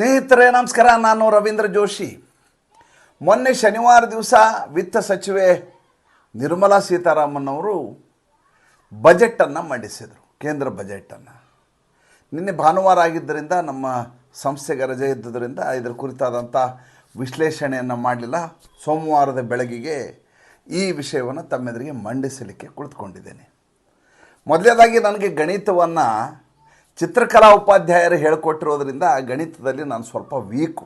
ಸ್ನೇಹಿತರೆ, ನಮಸ್ಕಾರ. ನಾನು ರವೀಂದ್ರ ಜೋಶಿ. ಮೊನ್ನೆ ಶನಿವಾರ ದಿವಸ ವಿತ್ತ ಸಚಿವೆ ನಿರ್ಮಲಾ ಸೀತಾರಾಮನ್ ಅವರು ಬಜೆಟನ್ನು ಮಂಡಿಸಿದರು, ಕೇಂದ್ರ ಬಜೆಟನ್ನು. ನಿನ್ನೆ ಭಾನುವಾರ ಆಗಿದ್ದರಿಂದ ನಮ್ಮ ಸಂಸ್ಥೆಗೆ ರಜೆ ಇದ್ದುದರಿಂದ ಇದರ ಕುರಿತಾದಂಥ ವಿಶ್ಲೇಷಣೆಯನ್ನು ಮಾಡಲಿಲ್ಲ. ಸೋಮವಾರದ ಬೆಳಗಿಗೆ ಈ ವಿಷಯವನ್ನು ತಮ್ಮೆದುರಿಗೆ ಮಂಡಿಸಲಿಕ್ಕೆ ಕುಳಿತುಕೊಂಡಿದ್ದೇನೆ. ಮೊದಲನೇದಾಗಿ ನನಗೆ ಗಣಿತವನ್ನು ಚಿತ್ರಕಲಾ ಉಪಾಧ್ಯಾಯರು ಹೇಳಿಕೊಟ್ಟಿರೋದ್ರಿಂದ ಗಣಿತದಲ್ಲಿ ನಾನು ಸ್ವಲ್ಪ ವೀಕು.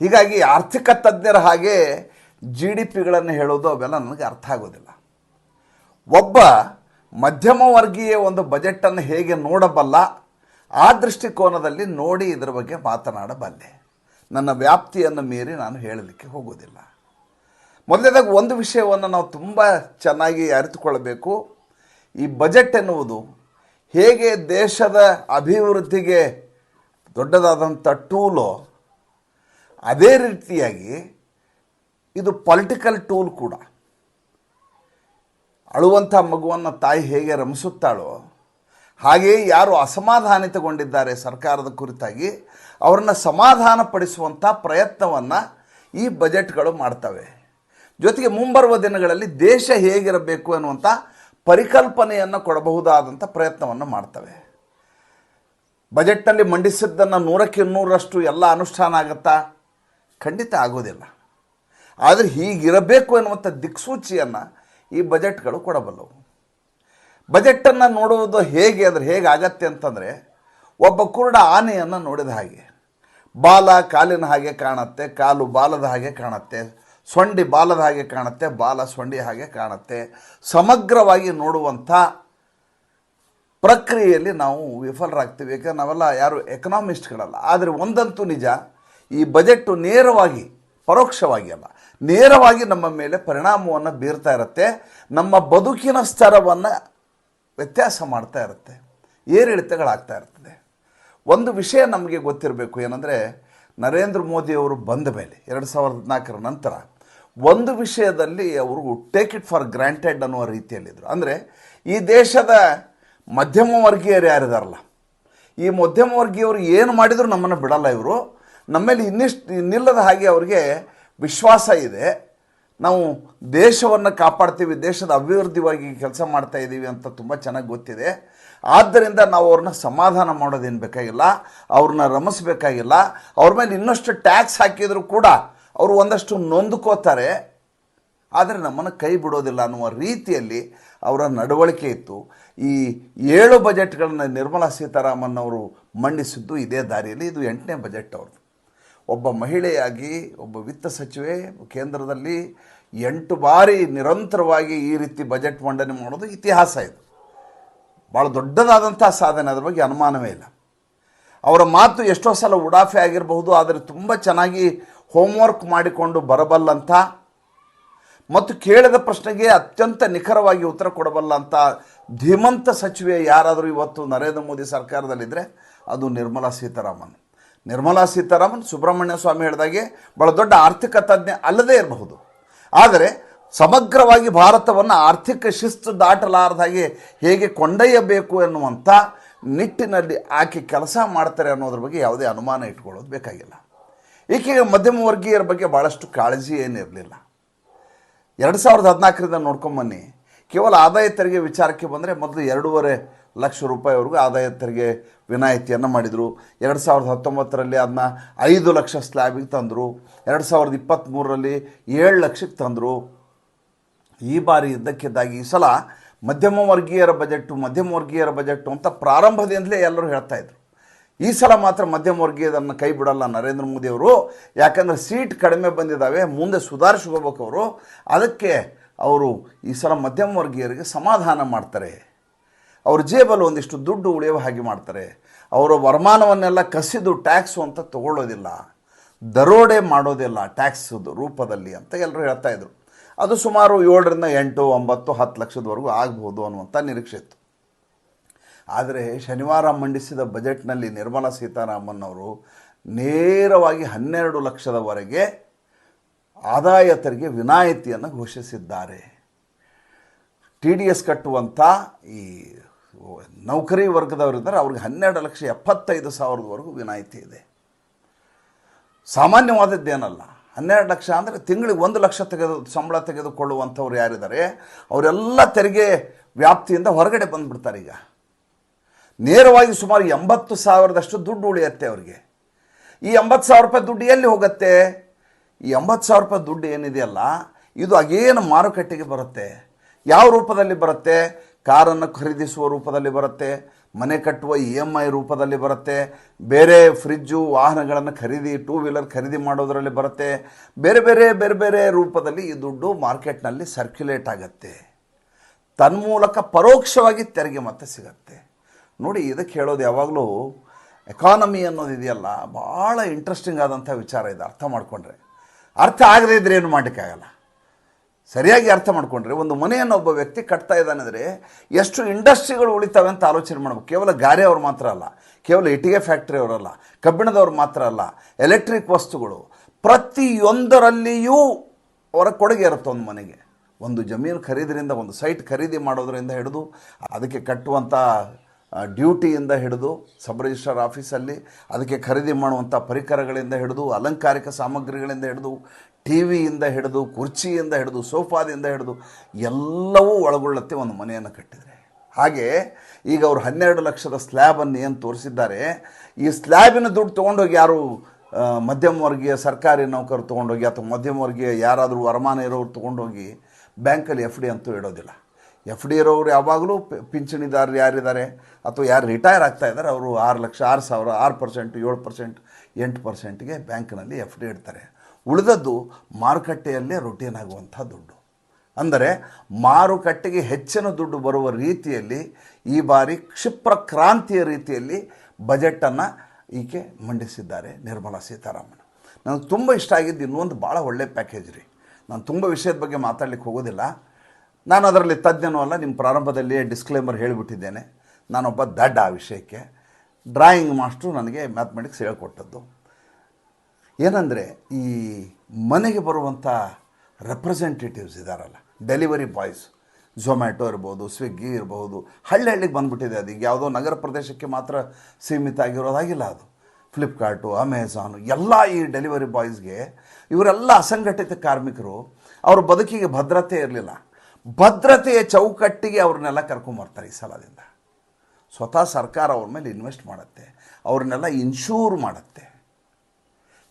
ಹೀಗಾಗಿ ಆರ್ಥಿಕ ತಜ್ಞರ ಹಾಗೆ ಜಿ ಡಿ ಪಿಗಳನ್ನು ಹೇಳೋದು ಅವೆಲ್ಲ ನನಗೆ ಅರ್ಥ ಆಗೋದಿಲ್ಲ. ಒಬ್ಬ ಮಧ್ಯಮ ವರ್ಗೀಯ ಒಂದು ಬಜೆಟನ್ನು ಹೇಗೆ ನೋಡಬಲ್ಲ ಆ ದೃಷ್ಟಿಕೋನದಲ್ಲಿ ನೋಡಿ ಇದರ ಬಗ್ಗೆ ಮಾತನಾಡಬಲ್ಲೆ. ನನ್ನ ವ್ಯಾಪ್ತಿಯನ್ನು ಮೀರಿ ನಾನು ಹೇಳಲಿಕ್ಕೆ ಹೋಗೋದಿಲ್ಲ. ಮೊದಲನೇದಾಗಿ ಒಂದು ವಿಷಯವನ್ನು ನಾವು ತುಂಬ ಚೆನ್ನಾಗಿ ಅರಿತುಕೊಳ್ಳಬೇಕು ಈ ಬಜೆಟ್ ಎನ್ನುವುದು ಹೇಗೆ ದೇಶದ ಅಭಿವೃದ್ಧಿಗೆ ದೊಡ್ಡದಾದಂಥ ಟೂಲು, ಅದೇ ರೀತಿಯಾಗಿ ಇದು ಪೊಲಿಟಿಕಲ್ ಟೂಲ್ ಕೂಡ. ಅಳುವಂಥ ಮಗುವನ್ನು ತಾಯಿ ಹೇಗೆ ರಮಿಸುತ್ತಾಳೋ ಹಾಗೆಯೇ ಯಾರು ಅಸಮಾಧಾನಿತಗೊಂಡಿದ್ದಾರೆ ಸರ್ಕಾರದ ಕುರಿತಾಗಿ ಅವ್ರನ್ನ ಸಮಾಧಾನ ಪಡಿಸುವಂಥ ಪ್ರಯತ್ನವನ್ನು ಈ ಬಜೆಟ್ಗಳು ಮಾಡ್ತವೆ. ಜೊತೆಗೆ ಮುಂಬರುವ ದಿನಗಳಲ್ಲಿ ದೇಶ ಹೇಗಿರಬೇಕು ಅನ್ನುವಂಥ ಪರಿಕಲ್ಪನೆಯನ್ನು ಕೊಡಬಹುದಾದಂಥ ಪ್ರಯತ್ನವನ್ನು ಮಾಡ್ತವೆ. ಬಜೆಟ್ನಲ್ಲಿ ಮಂಡಿಸಿದ್ದನ್ನು ನೂರಕ್ಕೆ ನೂರರಷ್ಟು ಎಲ್ಲ ಅನುಷ್ಠಾನ ಆಗುತ್ತಾ? ಖಂಡಿತ ಆಗೋದಿಲ್ಲ. ಆದರೆ ಹೀಗಿರಬೇಕು ಎನ್ನುವಂಥ ದಿಕ್ಸೂಚಿಯನ್ನು ಈ ಬಜೆಟ್ಗಳು ಕೊಡಬಲ್ಲವು. ಬಜೆಟನ್ನು ನೋಡುವುದು ಹೇಗೆ ಅಂದರೆ ಹೇಗೆ ಆಗತ್ತೆ ಅಂತಂದರೆ ಒಬ್ಬ ಕುರುಡ ಆನೆಯನ್ನು ನೋಡಿದ ಹಾಗೆ. ಬಾಲ ಕಾಲಿನ ಹಾಗೆ ಕಾಣುತ್ತೆ, ಕಾಲು ಬಾಲದ ಹಾಗೆ ಕಾಣುತ್ತೆ ಸೊಂಡಿ ಬಾಲದ ಹಾಗೆ ಕಾಣುತ್ತೆ, ಬಾಲ ಸೊಂಡಿ ಹಾಗೆ ಕಾಣುತ್ತೆ. ಸಮಗ್ರವಾಗಿ ನೋಡುವಂಥ ಪ್ರಕ್ರಿಯೆಯಲ್ಲಿ ನಾವು ವಿಫಲರಾಗ್ತೀವಿ. ಯಾಕಂದ್ರೆ ನಾವೆಲ್ಲ ಯಾರು ಎಕನಾಮಿಸ್ಟ್ಗಳಲ್ಲ. ಆದರೆ ಒಂದಂತೂ ನಿಜ, ಈ ಬಜೆಟ್ಟು ನೇರವಾಗಿ, ಪರೋಕ್ಷವಾಗಿ ಅಲ್ಲ, ನೇರವಾಗಿ ನಮ್ಮ ಮೇಲೆ ಪರಿಣಾಮವನ್ನು ಬೀರ್ತಾ ಇರುತ್ತೆ. ನಮ್ಮ ಬದುಕಿನ ಸ್ತರವನ್ನು ವ್ಯತ್ಯಾಸ ಮಾಡ್ತಾ ಇರುತ್ತೆ. ಏರಿಳಿತಗಳಾಗ್ತಾ ಇರ್ತದೆ. ಒಂದು ವಿಷಯ ನಮಗೆ ಗೊತ್ತಿರಬೇಕು ಏನಂದರೆ, ನರೇಂದ್ರ ಮೋದಿಯವರು ಬಂದ ಮೇಲೆ, ಎರಡು ಸಾವಿರದ ಹದಿನಾಲ್ಕರ ನಂತರ ಒಂದು ವಿಷಯದಲ್ಲಿ ಅವರು ಟೇಕ್ ಇಟ್ ಫಾರ್ ಗ್ರಾಂಟೆಡ್ ಅನ್ನುವ ರೀತಿಯಲ್ಲಿದ್ದರು ಅಂದರೆ ಈ ದೇಶದ ಮಧ್ಯಮ ವರ್ಗೀಯರು ಯಾರಿದಾರಲ್ಲ? ಈ ಮಧ್ಯಮ ವರ್ಗೀಯವರು ಏನು ಮಾಡಿದರೂ ನಮ್ಮನ್ನು ಬಿಡಲ್ಲ ಇವರು. ನಮ್ಮಲ್ಲಿ ಇನ್ನಿಷ್ಟು, ಇನ್ನಿಲ್ಲದ ಹಾಗೆ ಅವರಿಗೆ ವಿಶ್ವಾಸ ಇದೆ. ನಾವು ದೇಶವನ್ನು ಕಾಪಾಡ್ತೀವಿ, ದೇಶದ ಅಭಿವೃದ್ಧಿವಾಗಿ ಕೆಲಸ ಮಾಡ್ತಾ ಇದ್ದೀವಿ ಅಂತ ತುಂಬ ಚೆನ್ನಾಗಿ ಗೊತ್ತಿದೆ. ಆದ್ದರಿಂದ ನಾವು ಅವ್ರನ್ನ ಸಮಾಧಾನ ಮಾಡೋದೇನು ಬೇಕಾಗಿಲ್ಲ, ಅವ್ರನ್ನ ರಮಿಸ್ಬೇಕಾಗಿಲ್ಲ. ಅವ್ರ ಮೇಲೆ ಇನ್ನಷ್ಟು ಟ್ಯಾಕ್ಸ್ ಹಾಕಿದರೂ ಕೂಡ ಅವರು ಒಂದಷ್ಟು ನೊಂದ್ಕೋತಾರೆ, ಆದರೆ ನಮ್ಮನ್ನು ಕೈ ಬಿಡೋದಿಲ್ಲ ಅನ್ನುವ ರೀತಿಯಲ್ಲಿ ಅವರ ನಡವಳಿಕೆ ಇತ್ತು. ಈ ಏಳು ಬಜೆಟ್ಗಳನ್ನು ನಿರ್ಮಲಾ ಸೀತಾರಾಮನ್ ಅವರು ಮಂಡಿಸಿದ್ದು ಇದೇ ದಾರಿಯಲ್ಲಿ, ಇದು ಎಂಟನೇ ಬಜೆಟ್ ಅವ್ರದ್ದು. ಒಬ್ಬ ಮಹಿಳೆಯಾಗಿ ಒಬ್ಬ ವಿತ್ತ ಸಚಿವೆ, ಕೇಂದ್ರದಲ್ಲಿ ಎಂಟು ಬಾರಿ ನಿರಂತರವಾಗಿ ಈ ರೀತಿ ಬಜೆಟ್ ಮಂಡನೆ ಮಾಡೋದು ಇತಿಹಾಸ ಇದು. ಭಾಳ ದೊಡ್ಡದಾದಂಥ ಸಾಧನೆ, ಅದ್ರ ಬಗ್ಗೆ ಅನುಮಾನವೇ ಇಲ್ಲ. ಅವರ ಮಾತು ಎಷ್ಟೋ ಸಲ ಉಡಾಫೆ ಆಗಿರಬಹುದು, ಆದರೆ ತುಂಬ ಚೆನ್ನಾಗಿ ಹೋಮ್ವರ್ಕ್ ಮಾಡಿಕೊಂಡು ಬರಬಲ್ಲಂಥ ಮತ್ತು ಕೇಳಿದ ಪ್ರಶ್ನೆಗೆ ಅತ್ಯಂತ ನಿಖರವಾಗಿ ಉತ್ತರ ಕೊಡಬಲ್ಲಂಥ ಧೀಮಂತ ಸಚಿವೆ ಯಾರಾದರೂ ಇವತ್ತು ನರೇಂದ್ರ ಮೋದಿ ಸರ್ಕಾರದಲ್ಲಿದ್ದರೆ ಅದು ನಿರ್ಮಲಾ ಸೀತಾರಾಮನ್. ನಿರ್ಮಲಾ ಸೀತಾರಾಮನ್ ಸುಬ್ರಹ್ಮಣ್ಯ ಸ್ವಾಮಿ ಹೇಳಿದಾಗೆ ಭಾಳ ದೊಡ್ಡ ಆರ್ಥಿಕ ತಜ್ಞ ಅಲ್ಲದೇ ಇರಬಹುದು. ಆದರೆ ಸಮಗ್ರವಾಗಿ ಭಾರತವನ್ನು ಆರ್ಥಿಕ ಶಿಸ್ತು ದಾಟಲಾರದ ಹಾಗೆ ಹೇಗೆ ಕೊಂಡೊಯ್ಯಬೇಕು ಎನ್ನುವಂಥ ನಿಟ್ಟಿನಲ್ಲಿ ಆಕೆ ಕೆಲಸ ಮಾಡ್ತಾರೆ ಅನ್ನೋದ್ರ ಬಗ್ಗೆ ಯಾವುದೇ ಅನುಮಾನ ಇಟ್ಕೊಳ್ಳೋದು ಬೇಕಾಗಿಲ್ಲ. ಈಕೆಗೆ ಮಧ್ಯಮ ವರ್ಗೀಯರ ಬಗ್ಗೆ ಭಾಳಷ್ಟು ಕಾಳಜಿ ಏನಿರಲಿಲ್ಲ ಎರಡು ಸಾವಿರದ ಹದಿನಾಲ್ಕರಿಂದ ನೋಡ್ಕೊಂಬನ್ನಿ ಕೇವಲ ಆದಾಯ ತೆರಿಗೆ ವಿಚಾರಕ್ಕೆ ಬಂದರೆ ಮೊದಲು ಎರಡೂವರೆ ಲಕ್ಷ ರೂಪಾಯಿವರೆಗೂ ಆದಾಯ ತೆರಿಗೆ ವಿನಾಯಿತಿಯನ್ನು ಮಾಡಿದರು. ಎರಡು ಸಾವಿರದ ಹತ್ತೊಂಬತ್ತರಲ್ಲಿ ಅದನ್ನ ಐದು ಲಕ್ಷ ಸ್ಲ್ಯಾಬಿಗೆ ತಂದರು. ಎರಡು ಸಾವಿರದ ಇಪ್ಪತ್ತ್ಮೂರರಲ್ಲಿ ಏಳು ಲಕ್ಷಕ್ಕೆ ತಂದರು. ಈ ಬಾರಿ ಇದ್ದಕ್ಕಿದ್ದಾಗಿ ಈ ಸಲ ಮಧ್ಯಮ ವರ್ಗೀಯರ ಬಜೆಟ್ಟು, ಮಧ್ಯಮ ವರ್ಗೀಯರ ಬಜೆಟ್ಟು ಅಂತ ಪ್ರಾರಂಭದಿಂದಲೇ ಎಲ್ಲರೂ ಹೇಳ್ತಾ ಇದ್ರು. ಈ ಸಲ ಮಾತ್ರ ಮಧ್ಯಮ ವರ್ಗೀಯದನ್ನು ಕೈ ಬಿಡಲ್ಲ ನರೇಂದ್ರ ಮೋದಿಯವರು ಯಾಕಂದರೆ ಸೀಟ್ ಕಡಿಮೆ ಬಂದಿದ್ದಾವೆ ಮುಂದೆ ಸುಧಾರಿಸ್ಕೋಬೇಕು ಅವರು. ಅದಕ್ಕೆ ಅವರು ಈ ಸಲ ಮಧ್ಯಮ ವರ್ಗೀಯರಿಗೆ ಸಮಾಧಾನ ಮಾಡ್ತಾರೆ. ಅವ್ರ ಜೇಬಲ್ಲಿ ಒಂದಿಷ್ಟು ದುಡ್ಡು ಉಳಿಯುವ ಹಾಗೆ ಮಾಡ್ತಾರೆ. ಅವರ ವರಮಾನವನ್ನೆಲ್ಲ ಕಸಿದು ಟ್ಯಾಕ್ಸು ಅಂತ ತಗೊಳ್ಳೋದಿಲ್ಲ. ದರೋಡೆ ಮಾಡೋದಿಲ್ಲ ಟ್ಯಾಕ್ಸ್ ರೂಪದಲ್ಲಿ ಅಂತ ಎಲ್ಲರೂ ಹೇಳ್ತಾ ಇದ್ರು. ಅದು ಸುಮಾರು ಏಳರಿಂದ ಎಂಟು, ಒಂಬತ್ತು, ಹತ್ತು ಲಕ್ಷದವರೆಗೂ ಆಗ್ಬೋದು ಅನ್ನುವಂಥ ನಿರೀಕ್ಷೆ ಇತ್ತು. ಆದರೆ ಶನಿವಾರ ಮಂಡಿಸಿದ ಬಜೆಟ್ನಲ್ಲಿ ನಿರ್ಮಲಾ ಸೀತಾರಾಮನ್ ಅವರು ನೇರವಾಗಿ ಹನ್ನೆರಡು ಲಕ್ಷದವರೆಗೆ ಆದಾಯ ತೆರಿಗೆ ವಿನಾಯಿತಿಯನ್ನು ಘೋಷಿಸಿದ್ದಾರೆ. ಟಿ ಡಿ ಎಸ್ ಕಟ್ಟುವಂಥ ಈ ನೌಕರಿ ವರ್ಗದವರಿದ್ದಾರೆ. ಅವ್ರಿಗೆ ಹನ್ನೆರಡು ಲಕ್ಷ ಎಪ್ಪತ್ತೈದು ಸಾವಿರದವರೆಗೂ ವಿನಾಯಿತಿ ಇದೆ. ಸಾಮಾನ್ಯವಾದದ್ದೇನಲ್ಲ, ಹನ್ನೆರಡು ಲಕ್ಷ ಅಂದರೆ ತಿಂಗಳಿಗೆ ಒಂದು ಲಕ್ಷ ತೆಗೆದು ಸಂಬಳ ತೆಗೆದುಕೊಳ್ಳುವಂಥವ್ರು ಯಾರಿದ್ದಾರೆ, ಅವರೆಲ್ಲ ತೆರಿಗೆ ವ್ಯಾಪ್ತಿಯಿಂದ ಹೊರಗಡೆ ಬಂದುಬಿಡ್ತಾರೆ ಈಗ. ನೇರವಾಗಿ ಸುಮಾರು ಎಂಬತ್ತು ಸಾವಿರದಷ್ಟು ದುಡ್ಡು ಉಳಿಯುತ್ತೆ ಅವರಿಗೆ. ಈ ಎಂಬತ್ತು ಸಾವಿರ ರೂಪಾಯಿ ದುಡ್ಡು ಎಲ್ಲಿ ಹೋಗುತ್ತೆ? ಈ ಎಂಬತ್ತು ಸಾವಿರ ರೂಪಾಯಿ ದುಡ್ಡು ಏನಿದೆಯಲ್ಲ, ಇದು ಅಗೇನು ಮಾರುಕಟ್ಟೆಗೆ ಬರುತ್ತೆ. ಯಾವ ರೂಪದಲ್ಲಿ ಬರುತ್ತೆ? ಕಾರನ್ನು ಖರೀದಿಸುವ ರೂಪದಲ್ಲಿ ಬರುತ್ತೆ, ಮನೆ ಕಟ್ಟುವ ಇ ಎಂ ಐ ರೂಪದಲ್ಲಿ ಬರುತ್ತೆ, ಬೇರೆ ಫ್ರಿಜ್ಜು ವಾಹನಗಳನ್ನು ಖರೀದಿ, ಟೂ ವೀಲರ್ ಖರೀದಿ ಮಾಡೋದರಲ್ಲಿ ಬರುತ್ತೆ. ಬೇರೆ ಬೇರೆ ಬೇರೆ ಬೇರೆ ರೂಪದಲ್ಲಿ ಈ ದುಡ್ಡು ಮಾರ್ಕೆಟ್ನಲ್ಲಿ ಸರ್ಕ್ಯುಲೇಟ್ ಆಗುತ್ತೆ. ತನ್ಮೂಲಕ ಪರೋಕ್ಷವಾಗಿ ತೆರಿಗೆ ಮತ್ತೆ ಸಿಗತ್ತೆ. ನೋಡಿ ಇದಕ್ಕೆ ಹೇಳೋದು ಯಾವಾಗಲೂ ಎಕಾನಮಿ ಅನ್ನೋದು ಇದೆಯಲ್ಲ, ಭಾಳ ಇಂಟ್ರೆಸ್ಟಿಂಗ್ ಆದಂಥ ವಿಚಾರ ಇದೆ, ಅರ್ಥ ಮಾಡಿಕೊಂಡ್ರೆ. ಅರ್ಥ ಆಗದೇ ಇದ್ರೆ ಏನು ಮಾಡೋಕ್ಕಾಗಲ್ಲ ಸರಿಯಾಗಿ ಅರ್ಥ ಮಾಡಿಕೊಂಡ್ರೆ, ಒಂದು ಮನೆಯನ್ನು ಒಬ್ಬ ವ್ಯಕ್ತಿ ಕಟ್ತಾ ಇದ್ದಾನೆ ಅಂದರೆ ಎಷ್ಟು ಇಂಡಸ್ಟ್ರಿಗಳು ಉಳಿತಾವೆ ಅಂತ ಆಲೋಚನೆ ಮಾಡಬೇಕು. ಕೇವಲ ಗಾರೆ ಅವ್ರು ಮಾತ್ರ ಅಲ್ಲ, ಕೇವಲ ಇಟ್ಟಿಗೆ ಫ್ಯಾಕ್ಟ್ರಿ ಅವರಲ್ಲ ಕಬ್ಬಿಣದವ್ರು ಮಾತ್ರ ಅಲ್ಲ ಎಲೆಕ್ಟ್ರಿಕ್ ವಸ್ತುಗಳು, ಪ್ರತಿಯೊಂದರಲ್ಲಿಯೂ ಅವರ ಕೊಡುಗೆ ಇರುತ್ತೆ ಒಂದು ಮನೆಗೆ. ಒಂದು ಜಮೀನು ಖರೀದಿರಿಂದ, ಒಂದು ಸೈಟ್ ಖರೀದಿ ಮಾಡೋದರಿಂದ ಹಿಡಿದು ಅದಕ್ಕೆ ಕಟ್ಟುವಂಥ ಡ್ಯೂಟಿಯಿಂದ ಹಿಡಿದು ಸಬ್ ರಿಜಿಸ್ಟ್ರಾರ್ ಆಫೀಸಲ್ಲಿ ಅದಕ್ಕೆ ಖರೀದಿ ಮಾಡುವಂಥ ಪರಿಕರಗಳಿಂದ ಹಿಡಿದು, ಅಲಂಕಾರಿಕ ಸಾಮಗ್ರಿಗಳಿಂದ ಹಿಡಿದು ಟಿ ವಿಯಿಂದ ಹಿಡಿದು, ಕುರ್ಚಿಯಿಂದ ಹಿಡಿದು, ಸೋಫಾದಿಂದ ಹಿಡಿದು ಎಲ್ಲವೂ ಒಳಗೊಳ್ಳುತ್ತೆ ಒಂದು ಮನೆಯನ್ನು ಕಟ್ಟಿದರೆ. ಹಾಗೆ ಈಗ ಅವರು ಹನ್ನೆರಡು ಲಕ್ಷದ ಸ್ಲ್ಯಾಬನ್ನು ಏನು ತೋರಿಸಿದ್ದಾರೆ, ಈ ಸ್ಲ್ಯಾಬಿನ ದುಡ್ಡು ತೊಗೊಂಡೋಗಿ ಯಾರು ಮಧ್ಯಮ ವರ್ಗೀಯ ಸರ್ಕಾರಿ ನೌಕರು ತೊಗೊಂಡೋಗಿ ಅಥವಾ ಮಧ್ಯಮ ವರ್ಗೀಯ ಯಾರಾದರೂ ವರಮಾನ ಇರೋರು ತೊಗೊಂಡೋಗಿ ಬ್ಯಾಂಕಲ್ಲಿ ಎಫ್ ಡಿ ಅಂತೂ ಇಡೋದಿಲ್ಲ. ಎಫ್ ಡಿ ಇರೋರು ಯಾವಾಗಲೂ ಪಿಂಚಣಿದಾರರು ಯಾರಿದ್ದಾರೆ? ಅಥವಾ ಯಾರು ರಿಟೈರ್ ಆಗ್ತಾ ಇದ್ದಾರೆ? ಅವರು ಆರು ಲಕ್ಷ, ಆರು ಸಾವಿರ, ಆರು ಪರ್ಸೆಂಟ್, ಏಳು ಪರ್ಸೆಂಟ್, ಎಂಟು ಪರ್ಸೆಂಟ್ಗೆ ಬ್ಯಾಂಕ್ನಲ್ಲಿ ಎಫ್ ಡಿ ಇಡ್ತಾರೆ. ಉಳಿದದ್ದು ಮಾರುಕಟ್ಟೆಯಲ್ಲೇ ರೊಟೀನ್ ಆಗುವಂಥ ದುಡ್ಡು. ಅಂದರೆ ಮಾರುಕಟ್ಟೆಗೆ ಹೆಚ್ಚಿನ ದುಡ್ಡು ಬರುವ ರೀತಿಯಲ್ಲಿ ಈ ಬಾರಿ ಕ್ಷಿಪ್ರ ಕ್ರಾಂತಿಯ ರೀತಿಯಲ್ಲಿ ಬಜೆಟನ್ನು ಈಕೆ ಮಂಡಿಸಿದ್ದಾರೆ ನಿರ್ಮಲಾ ಸೀತಾರಾಮನ್. ನನಗೆ ತುಂಬ ಇಷ್ಟ ಆಗಿದ್ದು ಇನ್ನೊಂದು ಭಾಳ ಒಳ್ಳೆಯ ಪ್ಯಾಕೇಜ್ ರೀ. ನಾನು ತುಂಬ ವಿಷಯದ ಬಗ್ಗೆ ಮಾತಾಡ್ಲಿಕ್ಕೆ ಹೋಗೋದಿಲ್ಲ. ನಾನು ಅದರಲ್ಲಿ ತಜ್ಞನೂ ಅಲ್ಲ, ನಿಮ್ಮ ಪ್ರಾರಂಭದಲ್ಲಿಯೇ ಡಿಸ್ಕ್ಲೇಮರ್ ಹೇಳಿಬಿಟ್ಟಿದ್ದೇನೆ. ನಾನೊಬ್ಬ ದಡ್ಡ ಆ ವಿಷಯಕ್ಕೆ. ಡ್ರಾಯಿಂಗ್ ಮಾಸ್ಟ್ರು ನನಗೆ ಮ್ಯಾಥಮೆಟಿಕ್ಸ್ ಹೇಳಿಕೊಟ್ಟದ್ದು. ಏನಂದರೆ, ಈ ಮನೆಗೆ ಬರುವಂಥ ರೆಪ್ರೆಸೆಂಟೇಟಿವ್ಸ್ ಇದ್ದಾರಲ್ಲ ಡೆಲಿವರಿ ಬಾಯ್ಸ್ ಝೊಮ್ಯಾಟೊ ಇರ್ಬೋದು ಸ್ವಿಗ್ಗಿ ಇರ್ಬೋದು ಹಳ್ಳಿ ಹಳ್ಳಿಗೆ ಬಂದುಬಿಟ್ಟಿದೆ ಅದು. ಈಗ ಯಾವುದೋ ನಗರ ಪ್ರದೇಶಕ್ಕೆ ಮಾತ್ರ ಸೀಮಿತ ಆಗಿರೋದಾಗಿಲ್ಲ ಅದು. ಫ್ಲಿಪ್ಕಾರ್ಟು ಅಮೆಝಾನು ಎಲ್ಲ ಈ ಡೆಲಿವರಿ ಬಾಯ್ಸ್ಗೆ ಇವರೆಲ್ಲ ಅಸಂಘಟಿತ ಕಾರ್ಮಿಕರು. ಅವ್ರ ಬದುಕಿಗೆ ಭದ್ರತೆ ಇರಲಿಲ್ಲ. ಭದ್ರತೆಯ ಚೌಕಟ್ಟಿಗೆ ಅವ್ರನ್ನೆಲ್ಲ ಕರ್ಕೊಂಬರ್ತಾರೆ ಈ ಸಲದಿಂದ. ಸ್ವತಃ ಸರ್ಕಾರ ಅವ್ರ ಮೇಲೆ ಇನ್ವೆಸ್ಟ್ ಮಾಡುತ್ತೆ, ಅವ್ರನ್ನೆಲ್ಲ ಇನ್ಶೂರ್ ಮಾಡುತ್ತೆ.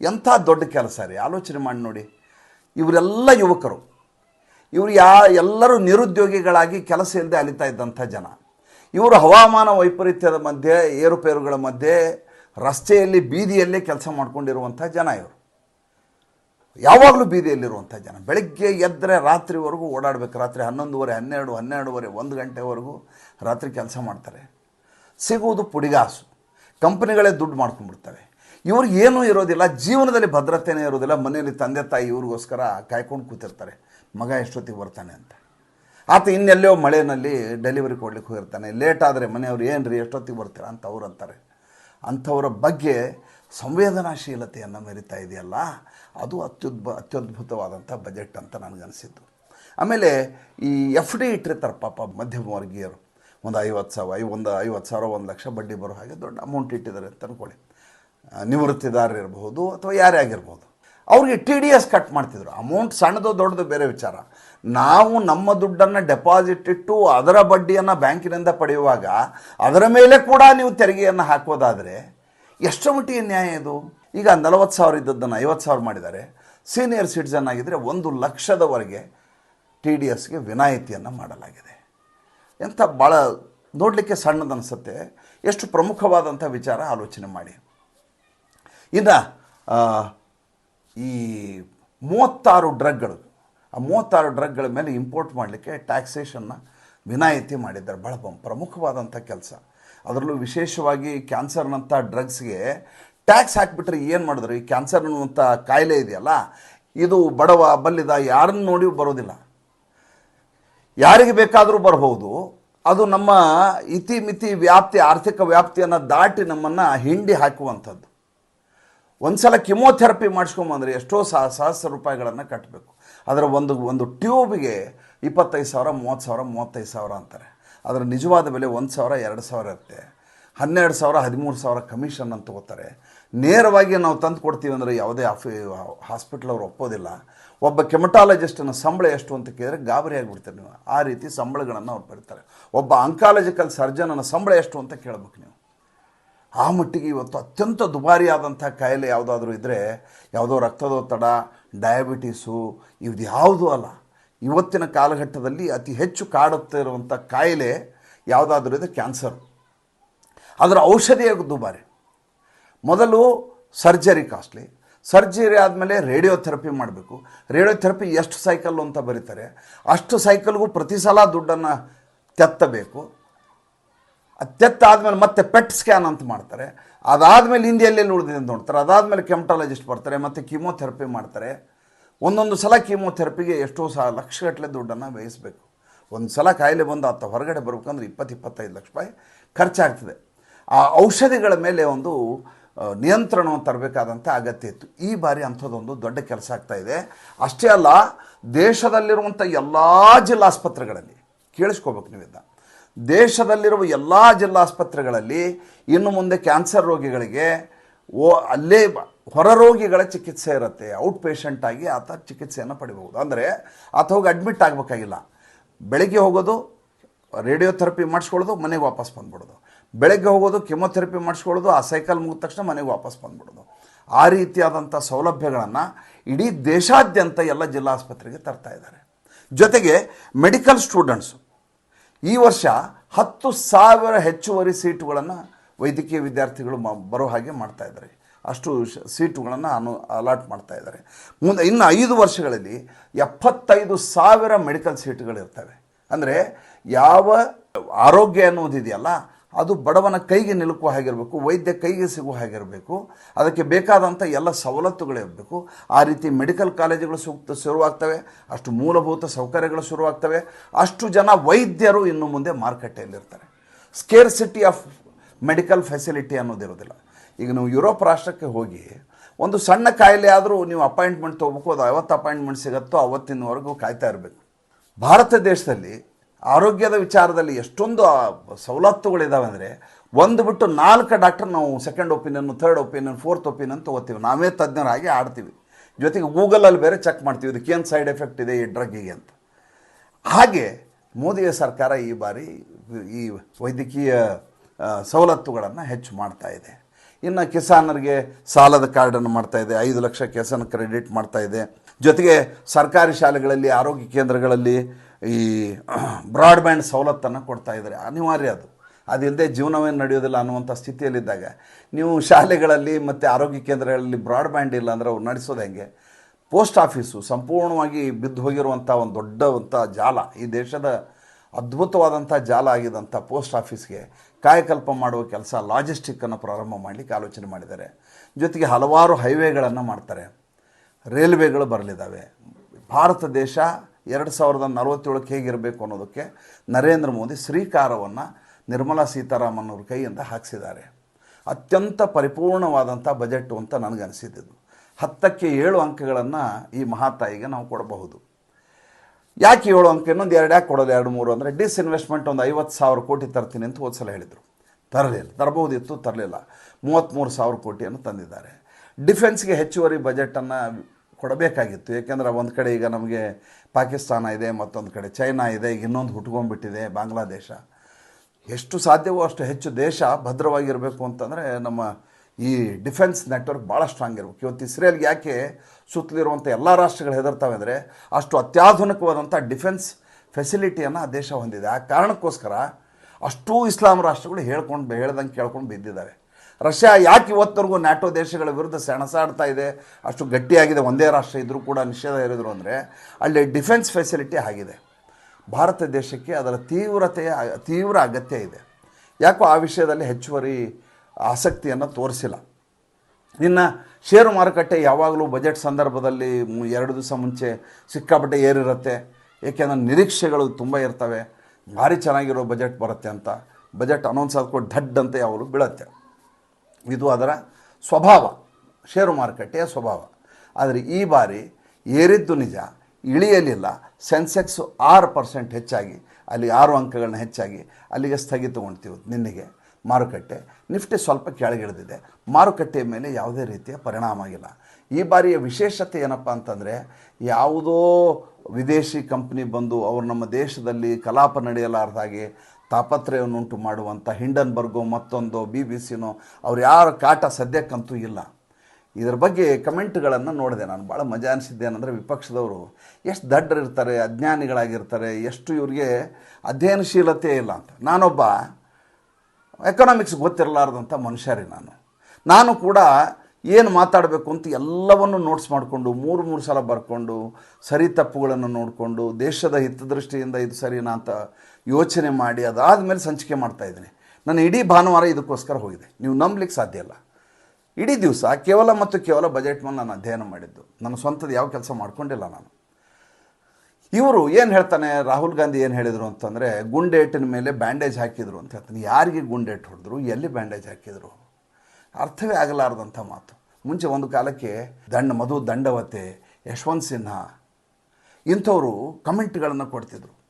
ಎಂಥ ದೊಡ್ಡ ಕೆಲಸ ರೀ, ಆಲೋಚನೆ ಮಾಡಿ ನೋಡಿ. ಇವರೆಲ್ಲ ಯುವಕರು, ಇವರು ಯಾ, ಎಲ್ಲರೂ ನಿರುದ್ಯೋಗಿಗಳಾಗಿ ಕೆಲಸ ಇಲ್ಲದೆ ಅಲಿತಾ ಇದ್ದಂಥ ಜನ. ಇವರು ಹವಾಮಾನ ವೈಪರೀತ್ಯದ ಮಧ್ಯೆ, ಏರುಪೇರುಗಳ ಮಧ್ಯೆ, ರಸ್ತೆಯಲ್ಲಿ, ಬೀದಿಯಲ್ಲೇ ಕೆಲಸ ಮಾಡ್ಕೊಂಡಿರುವಂಥ ಜನ ಇವರು. ಯಾವಾಗಲೂ ಬೀದಿಯಲ್ಲಿರುವಂಥ ಜನ. ಬೆಳಗ್ಗೆ ಎದ್ದರೆ ರಾತ್ರಿವರೆಗೂ ಓಡಾಡಬೇಕು. ರಾತ್ರಿ ಹನ್ನೊಂದುವರೆ, ಹನ್ನೆರಡು, ಹನ್ನೆರಡುವರೆ, ಒಂದು ಗಂಟೆವರೆಗೂ ರಾತ್ರಿ ಕೆಲಸ ಮಾಡ್ತಾರೆ. ಸಿಗುವುದು ಪುಡಿಗಾಸು. ಕಂಪ್ನಿಗಳೇ ದುಡ್ಡು ಮಾಡ್ಕೊಂಡ್ಬಿಡ್ತವೆ. ಇವ್ರಿಗೆ ಏನೂ ಇರೋದಿಲ್ಲ, ಜೀವನದಲ್ಲಿ ಭದ್ರತೆಯೇ ಇರೋದಿಲ್ಲ, ಮನೆಯಲ್ಲಿ ತಂದೆ, ತಾಯಿ ಇವ್ರಿಗೋಸ್ಕರ ಕಾಯ್ಕೊಂಡು ಕೂತಿರ್ತಾರೆ. ಮಗ ಎಷ್ಟೊತ್ತಿಗೆ ಬರ್ತಾನೆ ಅಂತ. ಆತ ಇನ್ನೆಲ್ಲೋ ಮಳೆಯಲ್ಲಿ ಡೆಲಿವರಿ ಕೊಡ್ಲಿಕ್ಕೆ ಹೋಗಿರ್ತಾನೆ. ಲೇಟ್ ಆದರೆ ಮನೆಯವ್ರು ಏನು ರೀ ಎಷ್ಟೊತ್ತಿಗೆ ಬರ್ತೀರಾ? ಅಂತ ಅವ್ರು ಅಂತಾರೆ. ಅಂಥವರ ಬಗ್ಗೆ ಸಂವೇದನಾಶೀಲತೆಯನ್ನು ಮೆರಿತಾ ಇದೆಯಲ್ಲ, ಅದು ಅತ್ಯುದ್ಭ, ಅತ್ಯದ್ಭುತವಾದಂಥ ಬಜೆಟ್ ಅಂತ ನನಗನ್ನಿಸಿತ್ತು ಆಮೇಲೆ ಈ ಎಫ್ ಡಿ ಇಟ್ಟಿರ್ತಾರೆ ಪಾಪ ಮಧ್ಯಮ ವರ್ಗೀಯರು. ಒಂದು ಐವತ್ತು ಸಾವಿರ, ಐ, ಒಂದು ಐವತ್ತು ಸಾವಿರ, ಒಂದು ಲಕ್ಷ ಬಡ್ಡಿ ಬರೋ ಹಾಗೆ ದೊಡ್ಡ ಅಮೌಂಟ್ ಇಟ್ಟಿದ್ದಾರೆ ಅಂತ ಅಂದ್ಕೊಳ್ಳಿ ನಿವೃತ್ತಿದಾರರಿರ್ಬೋದು ಅಥವಾ ಯಾರೇ ಆಗಿರ್ಬೋದು. ಅವ್ರಿಗೆ ಟಿ ಡಿ ಎಸ್ ಕಟ್ ಮಾಡ್ತಿದ್ರು. ಅಮೌಂಟ್ ಸಣ್ಣದು ದೊಡ್ಡದು ಬೇರೆ ವಿಚಾರ. ನಾವು ನಮ್ಮ ದುಡ್ಡನ್ನು ಡೆಪಾಸಿಟ್ ಇಟ್ಟು ಅದರ ಬಡ್ಡಿಯನ್ನು ಬ್ಯಾಂಕಿನಿಂದ ಪಡೆಯುವಾಗ ಅದರ ಮೇಲೆ ಕೂಡ ನೀವು ತೆರಿಗೆಯನ್ನು ಹಾಕೋದಾದರೆ ಎಷ್ಟರ ಮಟ್ಟಿಗೆ ನ್ಯಾಯ ಇದು? ಈಗ ನಲವತ್ತು ಸಾವಿರ ಇದ್ದದ್ದನ್ನು ಐವತ್ತು ಸಾವಿರ ಮಾಡಿದ್ದಾರೆ. ಸೀನಿಯರ್ ಸಿಟಿಸನ್ ಆಗಿದ್ದರೆ ಒಂದು ಲಕ್ಷದವರೆಗೆ ಟಿ ಡಿ ಎಸ್ಗೆ ವಿನಾಯಿತಿಯನ್ನು ಮಾಡಲಾಗಿದೆ. ಎಂಥ ಭಾಳ ನೋಡಲಿಕ್ಕೆ ಸಣ್ಣದನ್ನಿಸುತ್ತೆ ಎಷ್ಟು ಪ್ರಮುಖವಾದಂಥ ವಿಚಾರ ಆಲೋಚನೆ ಮಾಡಿ. ಇನ್ನು ಈ ಮೂವತ್ತಾರು ಡ್ರಗ್ಗಳು, ಆ ಮೂವತ್ತಾರು ಡ್ರಗ್ಗಳ ಮೇಲೆ ಇಂಪೋರ್ಟ್ ಮಾಡಲಿಕ್ಕೆ ಟ್ಯಾಕ್ಸೇಷನ್ನ ವಿನಾಯಿತಿ ಮಾಡಿದ್ದಾರೆ. ಭಾಳ ಪ್ರಮುಖವಾದಂಥ ಕೆಲಸ. ಅದರಲ್ಲೂ ವಿಶೇಷವಾಗಿ ಕ್ಯಾನ್ಸರ್ನಂಥ ಡ್ರಗ್ಸ್ಗೆ ಟ್ಯಾಕ್ಸ್ ಹಾಕಿಬಿಟ್ರೆ ಏನು ಮಾಡಿದ್ರು? ಈ ಕ್ಯಾನ್ಸರ್ ಅನ್ನುವಂಥ ಕಾಯಿಲೆ ಇದೆಯಲ್ಲ, ಇದು ಬಡವ ಬಲ್ಲಿದ ಯಾರನ್ನು ನೋಡಿ ಬರೋದಿಲ್ಲ. ಯಾರಿಗೆ ಬೇಕಾದರೂ ಬರಬಹುದು. ಅದು ನಮ್ಮ ಇತಿಮಿತಿ ವ್ಯಾಪ್ತಿ, ಆರ್ಥಿಕ ವ್ಯಾಪ್ತಿಯನ್ನು ದಾಟಿ ನಮ್ಮನ್ನು ಹಿಂಡಿ ಹಾಕುವಂಥದ್ದು. ಒಂದು ಸಲ ಕಿಮೋಥೆರಪಿ ಮಾಡಿಸ್ಕೊಂಬಂದ್ರೆ ಎಷ್ಟೋ ಸಹ ಸಹಸ್ರ ರೂಪಾಯಿಗಳನ್ನು ಕಟ್ಟಬೇಕು ಅದರ ಒಂದು ಒಂದು ಟ್ಯೂಬ್ಗೆ ಇಪ್ಪತ್ತೈದು ಸಾವಿರ, ಮೂವತ್ತು ಸಾವಿರ, ಮೂವತ್ತೈದು ಸಾವಿರ ಅಂತಾರೆ. ಅದರ ನಿಜವಾದ ಬೆಲೆ ಒಂದು ಸಾವಿರ, ಎರಡು ಸಾವಿರ ಇರುತ್ತೆ. ಹನ್ನೆರಡು ಸಾವಿರ, ಹದಿಮೂರು ಸಾವಿರ ಕಮಿಷನ್ ಅಂತ ತಗೋತಾರೆ. ನೇರವಾಗಿ ನಾವು ತಂದು ಕೊಡ್ತೀವಿ ಅಂದರೆ ಯಾವುದೇ ಆಫಿ ಹಾಸ್ಪಿಟ್ಲ್ ಅವರು ಒಪ್ಪೋದಿಲ್ಲ. ಒಬ್ಬ ಕೆಮಟಾಲಜಿಸ್ಟನ ಸಂಬಳ ಎಷ್ಟು ಅಂತ ಕೇಳಿದ್ರೆ ಗಾಬರಿ ಆಗಿಬಿಡ್ತೀರಿ ನೀವು. ಆ ರೀತಿ ಸಂಬಳಗಳನ್ನು ಅವ್ರು ಬರೀತಾರೆ. ಒಬ್ಬ ಅಂಕಾಲಜಿಕಲ್ ಸರ್ಜನನ ಸಂಬಳ ಎಷ್ಟು ಅಂತ ಕೇಳಬೇಕು ನೀವು. ಆ ಮಟ್ಟಿಗೆ ಇವತ್ತು ಅತ್ಯಂತ ದುಬಾರಿಯಾದಂಥ ಕಾಯಿಲೆ ಯಾವುದಾದ್ರೂ ಇದ್ದರೆ ಯಾವುದೋ ರಕ್ತದೊತ್ತಡ ಡಯಾಬಿಟೀಸು ಇವ್ದು ಯಾವುದೂ ಅಲ್ಲ. ಇವತ್ತಿನ ಕಾಲಘಟ್ಟದಲ್ಲಿ ಅತಿ ಹೆಚ್ಚು ಕಾಡುತ್ತಿರುವಂಥ ಕಾಯಿಲೆ ಯಾವುದಾದ್ರೂ ಇದೆ ಕ್ಯಾನ್ಸರ್ ಅದರ ಔಷಧಿಯ ದುಬಾರಿ ಮೊದಲು ಸರ್ಜರಿ ಕಾಸ್ಟ್ಲಿ ಸರ್ಜರಿ ಆದಮೇಲೆ ರೇಡಿಯೋಥೆರಪಿ ಮಾಡಬೇಕು. ರೇಡಿಯೋಥೆರಪಿ ಎಷ್ಟು ಸೈಕಲ್ ಅಂತ ಬರೀತಾರೆ. ಅಷ್ಟು ಸೈಕಲ್ಗೂ ಪ್ರತಿ ಸಲ ದುಡ್ಡನ್ನು ತೆತ್ತಬೇಕು. ತೆತ್ತಾದಮೇಲೆ ಮತ್ತೆ ಪೆಟ್ ಸ್ಕ್ಯಾನ್ ಅಂತ ಮಾಡ್ತಾರೆ. ಅದಾದಮೇಲೆ ಹಿಂದಿಯಲ್ಲಿ ಉಳಿದಿದೆ ಅಂತ ನೋಡ್ತಾರೆ. ಅದಾದಮೇಲೆ ಕೆಮಟಾಲಜಿಸ್ಟ್ ಬರ್ತಾರೆ, ಮತ್ತು ಕೀಮೋಥೆರಪಿ ಮಾಡ್ತಾರೆ. ಒಂದೊಂದು ಸಲ ಕೀಮೋಥೆರಪಿಗೆ ಎಷ್ಟೋ ಸಹ ಲಕ್ಷಗಟ್ಟಲೆ ದುಡ್ಡನ್ನು ವ್ಯಯಿಸಬೇಕು. ಒಂದು ಸಲ ಕಾಯಿಲೆ ಬಂದು ಆತ ಹೊರಗಡೆ ಬರ್ಬೇಕಂದ್ರೆ ಇಪ್ಪತ್ತು ಇಪ್ಪತ್ತೈದು ಲಕ್ಷ ರೂಪಾಯಿ ಖರ್ಚಾಗ್ತದೆ. ಆ ಔಷಧಿಗಳ ಮೇಲೆ ಒಂದು ನಿಯಂತ್ರಣವನ್ನು ತರಬೇಕಾದಂಥ ಅಗತ್ಯ ಇತ್ತು. ಈ ಬಾರಿ ಅಂಥದ್ದೊಂದು ದೊಡ್ಡ ಕೆಲಸ ಆಗ್ತಾ ಇದೆ. ಅಷ್ಟೇ ಅಲ್ಲ ದೇಶದಲ್ಲಿರುವಂಥ ಎಲ್ಲ ಜಿಲ್ಲಾಸ್ಪತ್ರೆಗಳಲ್ಲಿ, ಕೇಳಿಸ್ಕೋಬೇಕು ನೀವಿದ್ದ ದೇಶದಲ್ಲಿರುವ ಎಲ್ಲ ಜಿಲ್ಲಾಸ್ಪತ್ರೆಗಳಲ್ಲಿ ಇನ್ನು ಮುಂದೆ ಕ್ಯಾನ್ಸರ್ ರೋಗಿಗಳಿಗೆ ಓ, ಅಲ್ಲೇ ಬ- ಹೊರ ರೋಗಿಗಳ ಚಿಕಿತ್ಸೆ ಇರುತ್ತೆ. ಔಟ್ ಪೇಷಂಟ್ ಆಗಿ ಆತ ಚಿಕಿತ್ಸೆಯನ್ನು ಪಡಿಬಹುದು. ಅಂದರೆ ಆತ ಹೋಗಿ ಅಡ್ಮಿಟ್ ಆಗಬೇಕಾಗಿಲ್ಲ. ಬೆಳಗ್ಗೆ ಹೋಗೋದು, ರೇಡಿಯೋಥೆರಪಿ ಮಾಡಿಸ್ಕೊಳ್ಳೋದು, ಮನೆಗೆ ವಾಪಸ್ ಬಂದ್ಬಿಡೋದು. ಬೆಳಗ್ಗೆ ಹೋಗೋದು, ಕೆಮೊಥೆರಪಿ ಮಾಡಿಸ್ಕೊಳ್ಳೋದು, ಆ ಸೈಕಲ್ ಮುಗಿದ ತಕ್ಷಣ ಮನೆಗೆ ವಾಪಸ್ ಬಂದ್ಬಿಡೋದು. ಆ ರೀತಿಯಾದಂಥ ಸೌಲಭ್ಯಗಳನ್ನು ಇಡೀ ದೇಶಾದ್ಯಂತ ಎಲ್ಲ ಜಿಲ್ಲಾ ಆಸ್ಪತ್ರೆಗೆ ತರ್ತಾ ಇದ್ದಾರೆ. ಜೊತೆಗೆ ಮೆಡಿಕಲ್ ಸ್ಟೂಡೆಂಟ್ಸು, ಈ ವರ್ಷ ಹತ್ತು ಸಾವಿರ ಹೆಚ್ಚುವರಿ ಸೀಟುಗಳನ್ನು ವೈದ್ಯಕೀಯ ವಿದ್ಯಾರ್ಥಿಗಳು ಬರೋ ಹಾಗೆ ಮಾಡ್ತಾ ಇದ್ದಾರೆ. ಅಷ್ಟು ಸೀಟುಗಳನ್ನು ಅನು ಅಲಾಟ್ ಮಾಡ್ತಾ ಇದ್ದಾರೆ. ಮುಂದೆ ಇನ್ನು ಐದು ವರ್ಷಗಳಲ್ಲಿ ಎಪ್ಪತ್ತೈದು ಸಾವಿರ ಮೆಡಿಕಲ್ ಸೀಟುಗಳಿರ್ತವೆ. ಅಂದರೆ ಯಾವ ಆರೋಗ್ಯ ಅನ್ನೋದಿದೆಯಲ್ಲ ಅದು ಬಡವನ ಕೈಗೆ ನಿಲುಕುವ ಹಾಗಿರಬೇಕು, ವೈದ್ಯ ಕೈಗೆ ಸಿಗುವ ಹಾಗಿರಬೇಕು, ಅದಕ್ಕೆ ಬೇಕಾದಂಥ ಎಲ್ಲ ಸವಲತ್ತುಗಳಿರಬೇಕು ಆ ರೀತಿ ಮೆಡಿಕಲ್ ಕಾಲೇಜುಗಳು ಸೂಕ್ತ ಶುರುವಾಗ್ತವೆ, ಅಷ್ಟು ಮೂಲಭೂತ ಸೌಕರ್ಯಗಳು ಶುರುವಾಗ್ತವೆ, ಅಷ್ಟು ಜನ ವೈದ್ಯರು ಇನ್ನು ಮುಂದೆ ಮಾರುಕಟ್ಟೆಯಲ್ಲಿರ್ತಾರೆ. Scarcity of medical facility ಅನ್ನೋದಿರೋದಿಲ್ಲ. ಈಗ ನೀವು ಯುರೋಪ್ ರಾಷ್ಟ್ರಕ್ಕೆ ಹೋಗಿ, ಒಂದು ಸಣ್ಣ ಕಾಯಿಲೆ ಆದರೂ ನೀವು ಅಪಾಯಿಂಟ್ಮೆಂಟ್ ತೊಗೋಬೇಕು, ಅದು ಯಾವತ್ತು ಅಪಾಯಿಂಟ್ಮೆಂಟ್ ಸಿಗುತ್ತೋ ಅವತ್ತಿನವರೆಗೂ ಕಾಯ್ತಾ ಇರಬೇಕು. ಭಾರತ ದೇಶದಲ್ಲಿ ಆರೋಗ್ಯದ ವಿಚಾರದಲ್ಲಿ ಎಷ್ಟೊಂದು ಸವಲತ್ತುಗಳಿದ್ದಾವೆ ಅಂದರೆ, ಒಂದು ಬಿಟ್ಟು ನಾಲ್ಕು ಡಾಕ್ಟರ್ ನಾವು second opinion third opinion fourth opinion ತೊಗೋತೀವಿ ನಾವೇ ತಜ್ಞರಾಗಿ ಆಡ್ತೀವಿ. ಜೊತೆಗೆ ಗೂಗಲಲ್ಲಿ ಬೇರೆ ಚೆಕ್ ಮಾಡ್ತೀವಿ. ಇದಕ್ಕೇನು ಸೈಡ್ ಎಫೆಕ್ಟ್ ಇದೆ, ಈ ಡ್ರಗ್ಗಿಗೆ ಅಂತ. ಹಾಗೆ ಮೋದಿಯ ಸರ್ಕಾರ ಈ ಬಾರಿ ಈ ವೈದ್ಯಕೀಯ ಸವಲತ್ತುಗಳನ್ನು ಹೆಚ್ಚು ಮಾಡ್ತಾ ಇದೆ. ಇನ್ನು ಕಿಸಾನರಿಗೆ ಸಾಲದ ಕಾರ್ಡನ್ನು ಇದೆ. ಐದು ಲಕ್ಷ ಕಿಸಾನ್ ಕ್ರೆಡಿಟ್ ಮಾಡ್ತಾ ಇದೆ. ಜೊತೆಗೆ ಸರ್ಕಾರಿ ಶಾಲೆಗಳಲ್ಲಿ, ಆರೋಗ್ಯ ಕೇಂದ್ರಗಳಲ್ಲಿ ಈ ಬ್ರಾಡ್ಬ್ಯಾಂಡ್ ಸವಲತ್ತನ್ನು ಕೊಡ್ತಾ ಇದ್ದಾರೆ. ಅನಿವಾರ್ಯ ಅದು. ಅದಿಲ್ಲದೆ ಜೀವನವೇ ನಡೆಯೋದಿಲ್ಲ ಅನ್ನುವಂಥ ಸ್ಥಿತಿಯಲ್ಲಿದ್ದಾಗ ನೀವು ಶಾಲೆಗಳಲ್ಲಿ ಮತ್ತು ಆರೋಗ್ಯ ಕೇಂದ್ರಗಳಲ್ಲಿ ಬ್ರಾಡ್ಬ್ಯಾಂಡ್ ಇಲ್ಲ ಅಂದರೆ ಅವ್ರು ನಡೆಸೋದು ಹೆಂಗೆ? ಪೋಸ್ಟ್ ಆಫೀಸು ಸಂಪೂರ್ಣವಾಗಿ ಬಿದ್ದು ಹೋಗಿರುವಂಥ ಒಂದು ದೊಡ್ಡವಂಥ ಜಾಲ ಈ ದೇಶದ ಅದ್ಭುತವಾದಂಥ ಜಾಲ ಆಗಿದಂಥ ಪೋಸ್ಟ್ ಆಫೀಸ್ಗೆ ಕಾಯಕಲ್ಪ ಮಾಡುವ ಕೆಲಸ ಲಾಜಿಸ್ಟಿಕ್ಕನ್ನು ಪ್ರಾರಂಭ ಮಾಡಲಿಕ್ಕೆ ಆಲೋಚನೆ ಮಾಡಿದ್ದಾರೆ. ಜೊತೆಗೆ ಹಲವಾರು ಹೈವೇಗಳನ್ನು ಮಾಡ್ತಾರೆ. ರೈಲ್ವೆಗಳು ಬರಲಿದ್ದಾವೆ. ಭಾರತ ದೇಶ ಎರಡು ಸಾವಿರದ ನಲವತ್ತೇಳಕ್ಕೆ ಹೇಗಿರಬೇಕು ಅನ್ನೋದಕ್ಕೆ ನರೇಂದ್ರ ಮೋದಿ ಶ್ರೀಕಾರವನ್ನು ನಿರ್ಮಲಾ ಸೀತಾರಾಮನ್ ಅವ್ರ ಕೈಯಿಂದ ಹಾಕಿಸಿದ್ದಾರೆ. ಅತ್ಯಂತ ಪರಿಪೂರ್ಣವಾದಂಥ ಬಜೆಟ್ ಅಂತ ನನಗನಿಸಿದ್ದು. ಹತ್ತಕ್ಕೆ ಏಳು ಅಂಕಗಳನ್ನು ಈ ಮಹಾತಾಯಿಗೆ ನಾವು ಕೊಡಬಹುದು. ಯಾಕೆ ಏಳು ಅಂಕ ಇನ್ನೊಂದು ಎರಡು ಯಾಕೆ ಕೊಡೋದು ಎರಡು ಮೂರು ಅಂದರೆ ಡಿಸ್ಇನ್ವೆಸ್ಟ್ಮೆಂಟ್ ಒಂದು ಐವತ್ತು ಸಾವಿರ ಕೋಟಿ ತರ್ತೀನಿ ಅಂತ ಹೋದ ಸಲ ಹೇಳಿದರು. ತರಲಿಲ್ಲ. ತರಬಹುದಿತ್ತು ತರಲಿಲ್ಲ. ಮೂವತ್ತ್ಮೂರು ಸಾವಿರ ಕೋಟಿಯನ್ನು ತಂದಿದ್ದಾರೆ. ಡಿಫೆನ್ಸ್ಗೆ ಹೆಚ್ಚುವರಿ ಬಜೆಟನ್ನು ಕೊಡಬೇಕಾಗಿತ್ತು. ಏಕೆಂದರೆ ಒಂದು ಕಡೆ ಈಗ ನಮಗೆ ಪಾಕಿಸ್ತಾನ ಇದೆ, ಮತ್ತೊಂದು ಕಡೆ ಚೈನಾ ಇದೆ, ಈಗ ಇನ್ನೊಂದು ಹುಟ್ಕೊಂಡ್ಬಿಟ್ಟಿದೆ ಬಾಂಗ್ಲಾದೇಶ. ಎಷ್ಟು ಸಾಧ್ಯವೋ ಅಷ್ಟು ಹೆಚ್ಚು ದೇಶ ಭದ್ರವಾಗಿರಬೇಕು ಅಂತಂದರೆ ನಮ್ಮ ಈ ಡಿಫೆನ್ಸ್ ನೆಟ್ವರ್ಕ್ ಭಾಳ ಸ್ಟ್ರಾಂಗ್ ಇರಬೇಕು. ಇವತ್ತು ಇಸ್ರೇಲ್ಗೆ ಯಾಕೆ ಸುತ್ತಲಿರುವಂಥ ಎಲ್ಲ ರಾಷ್ಟ್ರಗಳು ಹೆದರ್ತಾವೆ ಅಂದರೆ ಅಷ್ಟು ಅತ್ಯಾಧುನಿಕವಾದಂಥ ಡಿಫೆನ್ಸ್ ಫೆಸಿಲಿಟಿಯನ್ನು ಆ ದೇಶ ಹೊಂದಿದೆ. ಆ ಕಾರಣಕ್ಕೋಸ್ಕರ ಅಷ್ಟೂ ಇಸ್ಲಾಂ ರಾಷ್ಟ್ರಗಳು ಹೇಳ್ಕೊಂಡು ಹೇಳ್ದಂಗೆ ಕೇಳ್ಕೊಂಡು ಬಿದ್ದಿದ್ದಾವೆ. ರಷ್ಯಾ ಯಾಕೆ ಇವತ್ತವರೆಗೂ ನ್ಯಾಟೋ ದೇಶಗಳ ವಿರುದ್ಧ ಸೆಣಸಾಡ್ತಾ ಇದೆ, ಅಷ್ಟು ಗಟ್ಟಿಯಾಗಿದೆ, ಒಂದೇ ರಾಷ್ಟ್ರ ಇದ್ದರೂ ಕೂಡ ನಿಷೇಧ ಇರಿದ್ರು ಅಂದರೆ ಅಲ್ಲಿ ಡಿಫೆನ್ಸ್ ಫೆಸಿಲಿಟಿ ಆಗಿದೆ. ಭಾರತ ದೇಶಕ್ಕೆ ಅದರ ತೀವ್ರತೆಯ, ತೀವ್ರ ಅಗತ್ಯ ಇದೆ. ಯಾಕೋ ಆ ವಿಷಯದಲ್ಲಿ ಹೆಚ್ಚುವರಿ ಆಸಕ್ತಿಯನ್ನು ತೋರಿಸಿಲ್ಲ. ಇನ್ನು ಷೇರು ಮಾರುಕಟ್ಟೆ ಯಾವಾಗಲೂ ಬಜೆಟ್ ಸಂದರ್ಭದಲ್ಲಿ ಎರಡು ದಿವಸ ಮುಂಚೆ ಸಿಕ್ಕಾಪಟ್ಟೆ ಏರಿರುತ್ತೆ. ಏಕೆಂದರೆ ನಿರೀಕ್ಷೆಗಳು ತುಂಬ ಇರ್ತವೆ. ಭಾರಿ ಚೆನ್ನಾಗಿರೋ ಬಜೆಟ್ ಬರುತ್ತೆ ಅಂತ. ಬಜೆಟ್ ಅನೌನ್ಸ್ ಆದ್ಕೊಂಡು ಧಡ್ ಅಂತ ಯಾವಾಗಲೂ ಬೀಳುತ್ತೆ. ಇದು ಅದರ ಸ್ವಭಾವ. ಷೇರು ಮಾರುಕಟ್ಟೆಯ ಸ್ವಭಾವ. ಆದರೆ ಈ ಬಾರಿ ಏರಿದ್ದು ನಿಜ, ಇಳಿಯಲಿಲ್ಲ. ಸೆನ್ಸೆಕ್ಸು ಆರು ಪರ್ಸೆಂಟ್ ಹೆಚ್ಚಾಗಿ, ಅಲ್ಲಿ ಆರು ಅಂಕಗಳನ್ನ ಹೆಚ್ಚಾಗಿ ಅಲ್ಲಿಗೆ ಸ್ಥಗಿತಗೊಳ್ತೀವಿ ನಿನ್ನೆಗೆ. ಮಾರುಕಟ್ಟೆ. ನಿಫ್ಟಿ ಸ್ವಲ್ಪ ಕೆಳಗಿಳಿದಿದೆ. ಮಾರುಕಟ್ಟೆಯ ಮೇಲೆ ಯಾವುದೇ ರೀತಿಯ ಪರಿಣಾಮ ಆಗಿಲ್ಲ ಈ ಬಾರಿಯ ವಿಶೇಷತೆ ಏನಪ್ಪ ಅಂತಂದರೆ, ಯಾವುದೋ ವಿದೇಶಿ ಕಂಪ್ನಿ ಬಂದು ಅವರು ನಮ್ಮ ದೇಶದಲ್ಲಿ ಕಲಾಪ ನಡೆಯಲಾರ್ದಾಗೆ ತಾಪತ್ರಯವನ್ನುಂಟು ಮಾಡುವಂಥ ಹಿಂಡನ್ಬರ್ಗೋ ಮತ್ತೊಂದು ಬಿ ಬಿ ಸಿನೋ ಅವ್ರು ಯಾರ ಕಾಟ ಸದ್ಯಕ್ಕಂತೂ ಇಲ್ಲ. ಇದರ ಬಗ್ಗೆ ಕಮೆಂಟ್ಗಳನ್ನು ನೋಡಿದೆ ನಾನು. ಭಾಳ ಮಜಾ ಅನಿಸಿದ್ದೇನೆಂದರೆ ವಿಪಕ್ಷದವರು ಎಷ್ಟು ದಡ್ಡರಿರ್ತಾರೆ ಅಜ್ಞಾನಿಗಳಾಗಿರ್ತಾರೆ, ಎಷ್ಟು ಇವ್ರಿಗೆ ಅಧ್ಯಯನಶೀಲತೆ ಇಲ್ಲ ಅಂತ. ನಾನೊಬ್ಬ ಎಕನಾಮಿಕ್ಸ್ ಗೊತ್ತಿರಲಾರ್ದಂಥ ಮನುಷ್ಯ ರೀ ನಾನು. ನಾನು ಕೂಡ ಏನು ಮಾತಾಡಬೇಕು ಅಂತ ಎಲ್ಲವನ್ನು ನೋಟ್ಸ್ ಮಾಡಿಕೊಂಡು, ಮೂರು ಮೂರು ಸಲ ಬರ್ಕೊಂಡು, ಸರಿ ತಪ್ಪುಗಳನ್ನು ನೋಡಿಕೊಂಡು, ದೇಶದ ಹಿತದೃಷ್ಟಿಯಿಂದ ಇದು ಸರಿನಾ ಅಂತ ಯೋಚನೆ ಮಾಡಿ ಅದಾದ ಮೇಲೆ ಸಂಚಿಕೆ ಮಾಡ್ತಾಯಿದ್ದೀನಿ ನಾನು ಇಡೀ ಭಾನುವಾರ ಇದಕ್ಕೋಸ್ಕರ ಹೋಗಿದೆ. ನೀವು ನಂಬಲಿಕ್ಕೆ ಸಾಧ್ಯ ಇಲ್ಲ. ಇಡೀ ದಿವಸ ಕೇವಲ ಮತ್ತು ಕೇವಲ ಬಜೆಟ್ ಮೇಲೆ ನಾನು ಅಧ್ಯಯನ ಮಾಡಿದ್ದು. ನನ್ನ ಸ್ವಂತದ ಯಾವ ಕೆಲಸ ಮಾಡ್ಕೊಂಡಿಲ್ಲ ನಾನು. ಇವರು ಏನು ಹೇಳ್ತಾನೆ? ರಾಹುಲ್ ಗಾಂಧಿ ಏನು ಹೇಳಿದರು ಅಂತಂದರೆ, ಗುಂಡೇಟಿನ ಮೇಲೆ ಬ್ಯಾಂಡೇಜ್ ಹಾಕಿದರು ಅಂತ ಹೇಳ್ತಾನೆ. ಯಾರಿಗೆ ಗುಂಡೇಟ್ ಹೊಡೆದ್ರು? ಎಲ್ಲಿ ಬ್ಯಾಂಡೇಜ್ ಹಾಕಿದರು? ಅರ್ಥವೇ ಆಗಲಾರ್ದಂಥ ಮಾತು. ಮುಂಚೆ ಒಂದು ಕಾಲಕ್ಕೆ ದಂಡ, ಮಧು ದಂಡವತೆ, ಯಶವಂತ್ ಸಿನ್ಹಾ, ಇಂಥವರು ಕಮೆಂಟ್ಗಳನ್ನು ಕೊಡ್ತಿದ್ರು.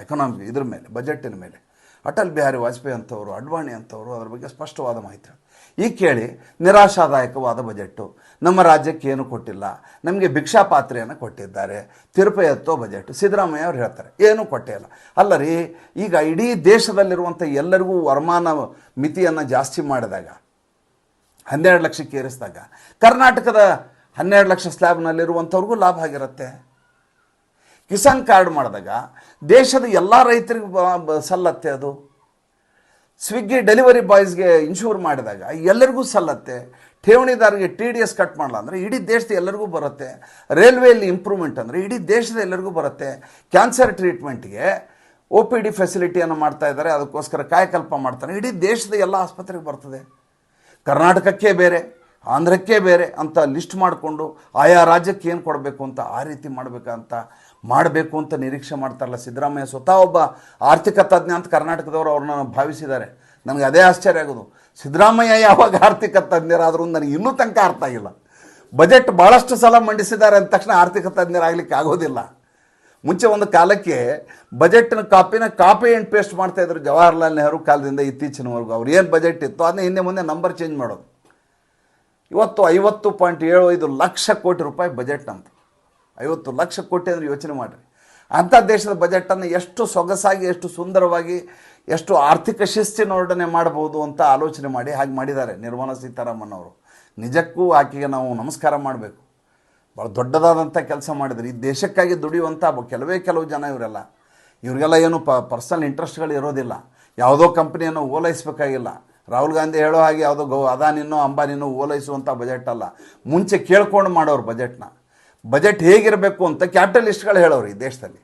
ಎಕನಾಮಿ ಇದ್ರ ಮೇಲೆ ಬಜೆಟಿನ ಮೇಲೆ. ಅಟಲ್ ಬಿಹಾರಿ ವಾಜಪೇಯಿ ಅಂಥವರು, ಅಡ್ವಾಣಿ ಅಂಥವರು, ಅದರ ಬಗ್ಗೆ ಸ್ಪಷ್ಟವಾದ ಮಾಹಿತಿ ಈಗ ಕೇಳಿ ನಿರಾಶಾದಾಯಕವಾದ ಬಜೆಟ್ಟು. ನಮ್ಮ ರಾಜ್ಯಕ್ಕೆ ಏನು ಕೊಟ್ಟಿಲ್ಲ. ನಮಗೆ ಭಿಕ್ಷಾ ಪಾತ್ರೆಯನ್ನು ಕೊಟ್ಟಿದ್ದಾರೆ. ತಿರುಪತಿ ಎತ್ತೋ ಬಜೆಟ್ ಸಿದ್ದರಾಮಯ್ಯ ಅವರು ಹೇಳ್ತಾರೆ, ಏನೂ ಕೊಟ್ಟೇ ಇಲ್ಲ. ಅಲ್ಲ ರೀ, ಈಗ ಇಡೀ ದೇಶದಲ್ಲಿರುವಂಥ ಎಲ್ಲರಿಗೂ ವರಮಾನ ಮಿತಿಯನ್ನು ಜಾಸ್ತಿ ಮಾಡಿದಾಗ, ಹನ್ನೆರಡು ಲಕ್ಷಕ್ಕೆ ಏರಿಸಿದಾಗ, ಕರ್ನಾಟಕದ ಹನ್ನೆರಡು ಲಕ್ಷ ಸ್ಲ್ಯಾಬ್ನಲ್ಲಿರುವಂಥವ್ರಿಗೂ ಲಾಭ ಆಗಿರುತ್ತೆ. ಕಿಸಾನ್ ಕಾರ್ಡ್ ಮಾಡಿದಾಗ ದೇಶದ ಎಲ್ಲ ರೈತರಿಗೂ ಸಲ್ಲತ್ತೆ ಅದು. ಸ್ವಿಗ್ಗಿ ಡೆಲಿವರಿ ಬಾಯ್ಸ್ಗೆ ಇನ್ಶೂರ್ ಮಾಡಿದಾಗ ಎಲ್ಲರಿಗೂ ಸಲ್ಲತ್ತೆ. ಠೇವಣಿದಾರರಿಗೆ ಟಿ ಡಿ ಎಸ್ ಕಟ್ ಮಾಡಲ್ಲ ಅಂದರೆ ಇಡೀ ದೇಶದ ಎಲ್ಲರಿಗೂ ಬರುತ್ತೆ. ರೈಲ್ವೆಯಲ್ಲಿ ಇಂಪ್ರೂವ್ಮೆಂಟ್ ಅಂದರೆ ಇಡೀ ದೇಶದ ಎಲ್ಲರಿಗೂ ಬರುತ್ತೆ. ಕ್ಯಾನ್ಸರ್ ಟ್ರೀಟ್ಮೆಂಟ್ಗೆ ಒ ಪಿ ಡಿ ಫೆಸಿಲಿಟಿಯನ್ನು ಮಾಡ್ತಾ ಇದ್ದಾರೆ, ಅದಕ್ಕೋಸ್ಕರ ಕಾಯಕಲ್ಪ ಮಾಡ್ತಾರೆ. ಇಡೀ ದೇಶದ ಎಲ್ಲ ಆಸ್ಪತ್ರೆಗೆ ಬರ್ತದೆ. ಕರ್ನಾಟಕಕ್ಕೆ ಬೇರೆ, ಆಂಧ್ರಕ್ಕೆ ಬೇರೆ ಅಂತ ಲಿಸ್ಟ್ ಮಾಡಿಕೊಂಡು ಆಯಾ ರಾಜ್ಯಕ್ಕೆ ಏನು ಕೊಡಬೇಕು ಅಂತ ಆ ರೀತಿ ಮಾಡಬೇಕಂತ ಮಾಡಬೇಕು ಅಂತ ನಿರೀಕ್ಷೆ ಮಾಡ್ತಾರಲ್ಲ ಸಿದ್ದರಾಮಯ್ಯ, ಸ್ವತಃ ಒಬ್ಬ ಆರ್ಥಿಕ ತಜ್ಞ ಅಂತ ಕರ್ನಾಟಕದವರು ಅವ್ರನ್ನ ಭಾವಿಸಿದ್ದಾರೆ. ನನಗೆ ಅದೇ ಆಶ್ಚರ್ಯ ಆಗೋದು. ಸಿದ್ದರಾಮಯ್ಯ ಯಾವಾಗ ಆರ್ಥಿಕ ತಜ್ಞರಾದರೂ ನನಗೆ ಇನ್ನೂ ತನಕ ಅರ್ಥ ಆಗಿಲ್ಲ. ಬಜೆಟ್ ಭಾಳಷ್ಟು ಸಲ ಮಂಡಿಸಿದ್ದಾರೆ ಅಂದ ತಕ್ಷಣ ಆರ್ಥಿಕ ತಜ್ಞರಾಗಲಿಕ್ಕೆ ಆಗೋದಿಲ್ಲ. ಮುಂಚೆ ಒಂದು ಕಾಲಕ್ಕೆ ಬಜೆಟ್ನ ಕಾಪಿನ ಕಾಪಿ ಆ್ಯಂಡ್ ಪೇಸ್ಟ್ ಮಾಡ್ತಾಯಿದ್ರು ಜವಾಹರ್ಲಾಲ್ ನೆಹರು ಕಾಲದಿಂದ ಇತ್ತೀಚಿನವರೆಗೂ. ಅವ್ರು ಏನು ಬಜೆಟ್ ಇತ್ತು ಅದನ್ನ ಹಿಂದೆ ಮುಂದೆ ನಂಬರ್ ಚೇಂಜ್ ಮಾಡೋದು. ಇವತ್ತು ಐವತ್ತು ಪಾಯಿಂಟ್ ಏಳು ಐದು ಲಕ್ಷ ಕೋಟಿ ರೂಪಾಯಿ ಬಜೆಟ್ ಅಂತ ಐವತ್ತು ಲಕ್ಷ ಕೋಟಿ ಅಂದರೆ ಯೋಚನೆ ಮಾಡಿರಿ. ಅಂಥ ದೇಶದ ಬಜೆಟನ್ನು ಎಷ್ಟು ಸೊಗಸಾಗಿ, ಎಷ್ಟು ಸುಂದರವಾಗಿ, ಎಷ್ಟು ಆರ್ಥಿಕ ಶಿಸ್ತಿನೊಡನೆ ಮಾಡ್ಬೋದು ಅಂತ ಆಲೋಚನೆ ಮಾಡಿ ಹಾಗೆ ಮಾಡಿದ್ದಾರೆ ನಿರ್ಮಲಾ ಸೀತಾರಾಮನ್ ಅವರು ನಿಜಕ್ಕೂ ಆಕೆಗೆ ನಾವು ನಮಸ್ಕಾರ ಮಾಡಬೇಕು. ಭಾಳ ದೊಡ್ಡದಾದಂಥ ಕೆಲಸ ಮಾಡಿದ್ರು. ಈ ದೇಶಕ್ಕಾಗಿ ದುಡಿಯುವಂಥ ಕೆಲವೇ ಕೆಲವು ಜನ ಇವರೆಲ್ಲ. ಇವರಿಗೆಲ್ಲ ಏನು ಪ ಪರ್ಸನಲ್ ಇಂಟ್ರೆಸ್ಟ್ಗಳು ಇರೋದಿಲ್ಲ. ಯಾವುದೋ ಕಂಪ್ನಿಯನ್ನು ಓಲೈಸಬೇಕಾಗಿಲ್ಲ. ರಾಹುಲ್ ಗಾಂಧಿ ಹೇಳೋ ಹಾಗೆ ಯಾವುದೋ ಗೌ ಅದಾನಿನೋ ಅಂಬಾನಿನೋ ಓಲೈಸುವಂಥ ಬಜೆಟ್ ಅಲ್ಲ. ಮುಂಚೆ ಕೇಳ್ಕೊಂಡು ಮಾಡೋರು ಬಜೆಟ್ನ ಬಜೆಟ್ ಹೇಗಿರಬೇಕು ಅಂತ ಕ್ಯಾಪಿಟಲಿಸ್ಟ್ಗಳು ಹೇಳೋರು ಈ ದೇಶದಲ್ಲಿ.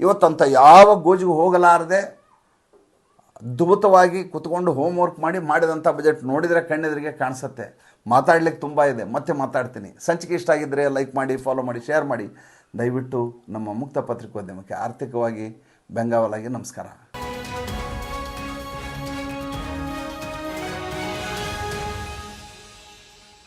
ಇವತ್ತಂತ ಯಾವ ಗೋಜಿಗೆ ಹೋಗಲಾರದೆ ಅದ್ಭುತವಾಗಿ ಕುತ್ಕೊಂಡು ಹೋಮ್ವರ್ಕ್ ಮಾಡಿ ಮಾಡಿದಂಥ ಬಜೆಟ್ ನೋಡಿದರೆ ಕಣ್ಣೆದುರಿಗೆ ಕಾಣಿಸುತ್ತೆ. ಮಾತಾಡ್ಲಿಕ್ಕೆ ತುಂಬ ಇದೆ. ಮತ್ತೆ ಮಾತಾಡ್ತೀನಿ. ಸಂಚಿಕೆ ಇಷ್ಟ ಆಗಿದ್ದರೆ ಲೈಕ್ ಮಾಡಿ ಫಾಲೋ ಮಾಡಿ ಶೇರ್ ಮಾಡಿ. ದಯವಿಟ್ಟು ನಮ್ಮ ಮುಕ್ತ ಪತ್ರಿಕೋದ್ಯಮಕ್ಕೆ ಆರ್ಥಿಕವಾಗಿ ಬೆಂಗಾವಲಾಗಿ ನಮಸ್ಕಾರ.